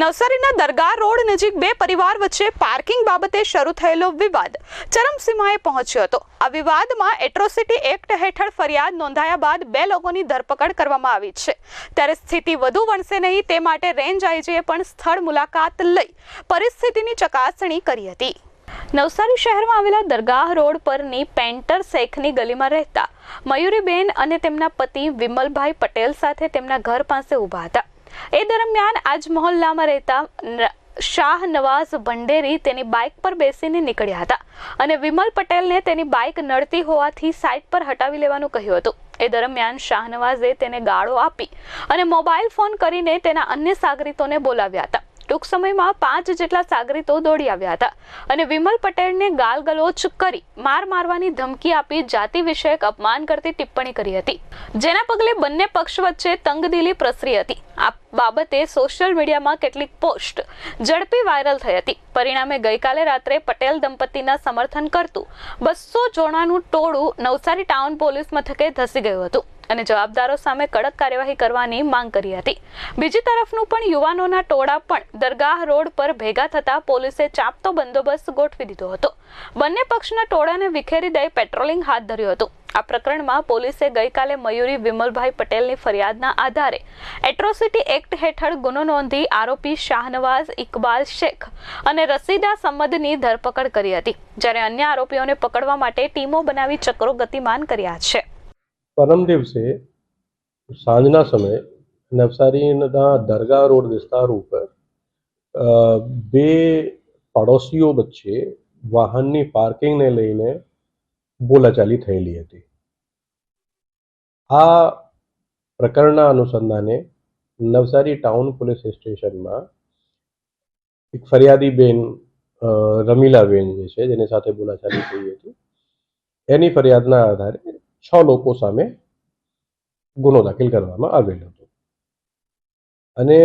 નવસારીના દરગાહ રોડ નજીક બે પરિવાર વચ્ચે પાર્કિંગ બાબતે શરૂ થયેલો વિવાદ ચરમસીમાએ પહોંચ્યો હતો. આ વિવાદમાં એટ્રોસિટી એક્ટ હેઠળ ફરિયાદ નોંધાયા બાદ બે લોકોની ધરપકડ કરવામાં આવી છે. ત્યારે સ્થિતિ વધુ વણસે નહીં તે માટે રેન્જ આઈજીએ પણ સ્થળ મુલાકાત લઈ પરિસ્થિતિની ચકાસણી કરી હતી. નવસારી શહેરમાં આવેલા દરગાહ રોડ પરની પેન્ટર શેખની ગલીમાં રહેતા મયુરીબેન અને તેમના પતિ વિમલભાઈ પટેલ સાથે તેમના ઘર પાસે ઊભા હતા. એ દરમિયાન આજ મહોલ્લામાં રહેતા શાહ નવાઝ ભંડેરી તેની બાઇક પર બેસીને નીકળ્યા હતા અને વિમલ પટેલને તેની બાઇક નડતી હોવાથી સાઇટ પર હટાવી લેવાનું કહ્યું હતું. એ દરમિયાન શાહનવાઝે તેને ગાળો આપી અને મોબાઈલ ફોન કરીને તેના અન્ય સાગરીતોને બોલાવ્યા હતા. ટૂંક સમયમાં પાંચ જેટલા સાગરીતો દોડી આવ્યા હતા. અને વિમલ પટેલને ગાલગલોચ કરી માર મારવાની ધમકી આપી જાતિ વિષયક અપમાન કરતી ટિપ્પણી કરી હતી. જેના પગલે બંને પક્ષ વચ્ચે તંગદિલી પ્રસરી હતી. આ બાબતે સોશિયલ મીડિયામાં કેટલીક પોસ્ટ ઝડપી વાયરલ થઈ હતી. પરિણામે ગઈકાલે રાત્રે પટેલ દંપતીના સમર્થન કરતું બસો જોડાનું ટોળું નવસારી ટાઉન પોલીસ મથકે ધસી ગયું હતું. અને જવાબદારો સામે કડક કાર્યવાહી કરવાની માંગ કરી હતી. બીજી તરફનું પણ યુવાનોના ટોળા પણ દરગાહ રોડ પર ભેગા થતા પોલીસે ચાપતો બંદોબસ્ત ગોઠવી દીધો હતો. બંને પક્ષના ટોળાને વિખેરી દઈ પેટ્રોલિંગ હાથ ધર્યું હતું. આ પ્રકરણમાં પોલીસે ગઈકાલે મયુરી વિમલભાઈ પટેલની ફરિયાદના આધારે એટ્રોસિટી એક્ટ હેઠળ ગુનો નોંધી આરોપી શાહનવાઝ ઇકબાલ શેખ અને રસીદા સંબંધની ધરપકડ કરી હતી, જ્યારે અન્ય આરોપીઓને પકડવા માટે ટીમો બનાવી ચક્રો ગતિમાન કર્યા છે. પરમ દિવસે સાંજના સમયે નવસારીના દરગાહ રોડ વિસ્તાર ઉપર બે પડોશીઓ વચ્ચે વાહનની પાર્કિંગને લઈને બોલાચાલી થયેલી હતી. આ પ્રકરણના અનુસંધાને નવસારી ટાઉન પોલીસ સ્ટેશનમાં એક ફરિયાદી બેન રમીલાબેન જે છે, જેની સાથે બોલાચાલી થઈ હતી. એની ફરિયાદના આધારે છ લોકો સામે ગુનો દાખલ કરવામાં આવેલ હતો. અને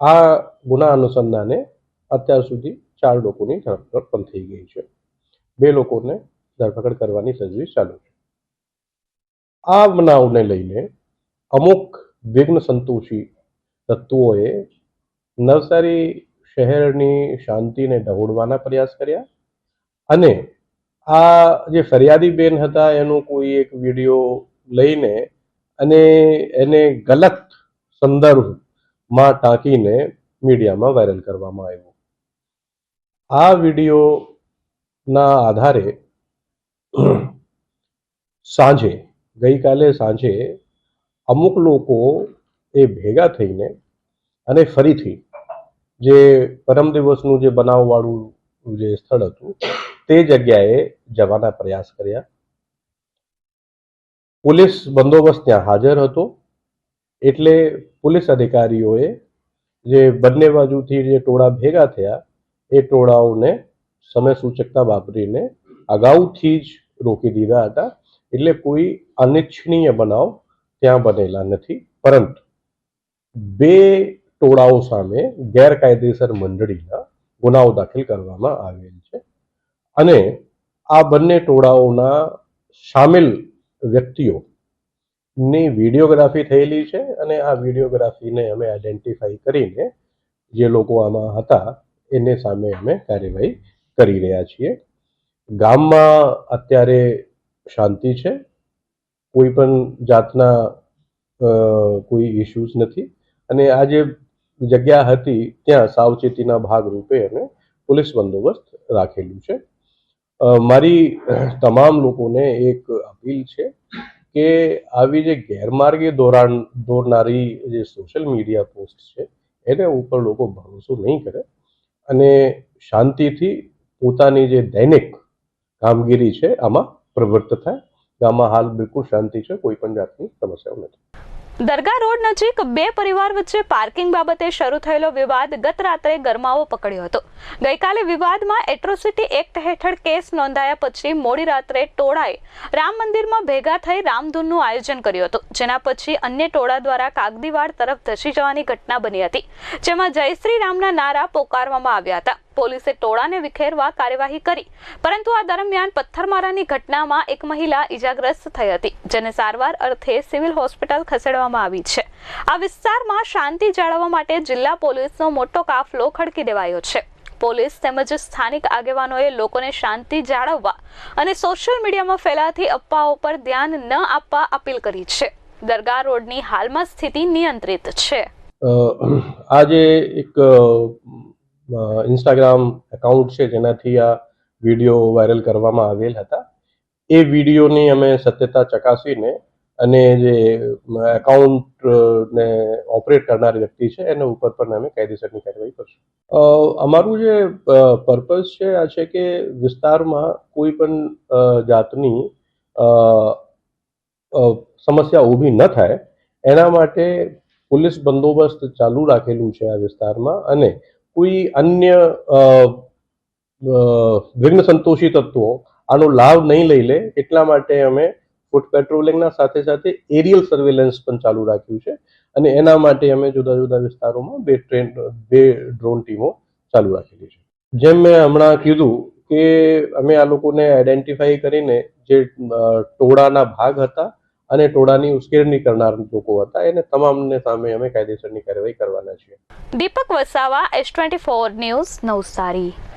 આ ગુના અનુસંધાને અત્યાર સુધી ચાર લોકોની ધરપકડ પણ થઈ ગઈ છે. બે લોકોને ધરપકડ કરવાની તજવીજ ચાલુ છે. આ બનાવને લઈને અમુક વિઘ્ન સંતોષી તત્વોએ નવસારી શહેરની શાંતિને ડહોળવાના પ્રયાસ કર્યા અને આ જે ફરિયાદી બેન હતા, એનો કોઈ એક વીડિયો લઈને અને એને ગલત સંદર્ભમાં ટાંકીને મીડિયામાં વાયરલ કરવામાં આવ્યો. આ વિડીયોના આધારે સાંજે, ગઈકાલે સાંજે અમુક લોકો એ ભેગા થઈને અને ફરીથી જે પરમ દિવસનું જે બનાવવાળું જે સ્થળ હતું તે જગ્યાએ જવાના પ્રયાસ કર્યા. પોલીસ બંદોબસ્ત ત્યાં હાજર હતો. એટલે પોલીસ અધિકારીઓએ જે બંને બાજુથી જે ટોળા ભેગા થયા, એ ટોળાઓને સમય સૂચકતા વાપરીને અગાઉથી જ રોકી દીધા હતા. એટલે કોઈ અનિચ્છનીય બનાવ ત્યાં બનેલા નથી. પરંતુ બે ટોળાઓ સામે ગેરકાયદેસર મંડળીના ગુનાઓ દાખલ કરવામાં આવેલ છે. અને આ બંને ટોળાઓના સામેલ વ્યક્તિઓ ની વિડીયોગ્રાફી થયેલી છે અને આ વિડીયોગ્રાફીને અમે આઈડેન્ટિફાઈ કરીને જે લોકો આમાં હતા એને સામે અમે કાર્યવાહી કરી રહ્યા છીએ. ગામમાં અત્યારે શાંતિ છે. કોઈ પણ જાતના કોઈ ઇશ્યુઝ નથી. અને આ જે જગ્યા હતી ત્યાં સાવચેતીના ભાગરૂપે અમે પોલીસ બંદોબસ્ત રાખેલું છે. મારી તમામ લોકોને એક અપીલ છે કે આવી જે ગેરમાર્ગે દોરાણ દોરનારી જે સોશિયલ મીડિયા પોસ્ટ છે, એને ઉપર લોકો ભરોસો નહીં કરે અને શાંતિથી પોતાની જે દૈનિક કામગીરી છે આમાં પ્રવૃત્ત થાય. ગામમાં હાલ બિલકુલ શાંતિ છે, કોઈ પણ જાતની સમસ્યાઓ નથી. દરગાહ રોડ નજીક બે પરિવાર વચ્ચે પાર્કિંગ બાબતે શરૂ થયેલો વિવાદ ગત રાત્રે ગરમાવો પકડ્યો હતો. ગઈકાલે વિવાદમાં એટ્રોસિટી એક્ટ હેઠળ કેસ નોંધાયા પછી મોડી રાત્રે ટોળાએ રામ મંદિરમાં ભેગા થઈ રામધૂનનું આયોજન કર્યું હતું. જેના પછી અન્ય ટોળા દ્વારા કાગદીવાડ તરફ ધસી જવાની ઘટના બની હતી, જેમાં જય શ્રી રામના નારા પોકારવામાં આવ્યા હતા. પોલીસે ટોળાને વિખેરવા કાર્યવાહી કરી. પરંતુ આ દરમિયાન પથ્થરમારાની ઘટનામાં એક મહિલા ઈજાગ્રસ્ત થઈ હતી, જેને સારવાર અર્થે સિવિલ હોસ્પિટલ ખસેડવામાં આવી છે. આ વિસ્તારમાં શાંતિ જાળવવા માટે જિલ્લા પોલીસનો મોટો કાફલો ખડકી દેવાયો છે. પોલીસ તેમજ સ્થાનિક આગેવાનોએ લોકોને શાંતિ જાળવવા અને સોશિયલ મીડિયામાં ફેલાતી અફવાઓ પર ધ્યાન ન આપવા અપીલ કરી છે. દરગાહ રોડની હાલમાં સ્થિતિ નિયંત્રિત છે. આજે એક ઇન્સ્ટાગ્રામ એકાઉન્ટ છે જેનાથી આ વીડિયો વાયરલ કરવામાં આવેલ હતા. એ વિડીયોની અમે સત્યતા ચકાસીને અને જે એકાઉન્ટ ને ઓપરેટ કરનાર વ્યક્તિ છે એના ઉપર પણ અમે કાયદેસરની કાર્યવાહી કરશું. અમારું જે પર્પઝ છે આ છે કે વિસ્તારમાં કોઈ પણ જાતની સમસ્યા ઊભી ન થાય. એના માટે પોલીસ બંદોબસ્ત ચાલુ રાખેલું છે આ વિસ્તારમાં અને કોઈ અન્ય વિઘ્ન સંતોષી તત્વો આનો લાભ નહીં લઈ લે, એટલા માટે અમે ફૂટ પેટ્રોલિંગના સાથે સાથે એરિયલ સર્વેલન્સ પણ ચાલુ રાખ્યું છે અને એના માટે અમે જુદા જુદા વિસ્તારોમાં બે ટ્રેન, બે ડ્રોન ટીમો ચાલુ રાખેલી છે. જેમ મેં હમણાં કીધું કે અમે આ લોકોને આઈડેન્ટિફાઈ કરીને જે ટોળાના ભાગ હતા અને ટોળાની ઉશ્કેરણી કરનાર લોકો હતા. એને તમામને સામે અમે કાયદેસરની કાર્યવાહી કરવાના છીએ. Deepak Vasava S twenty four news Navsari.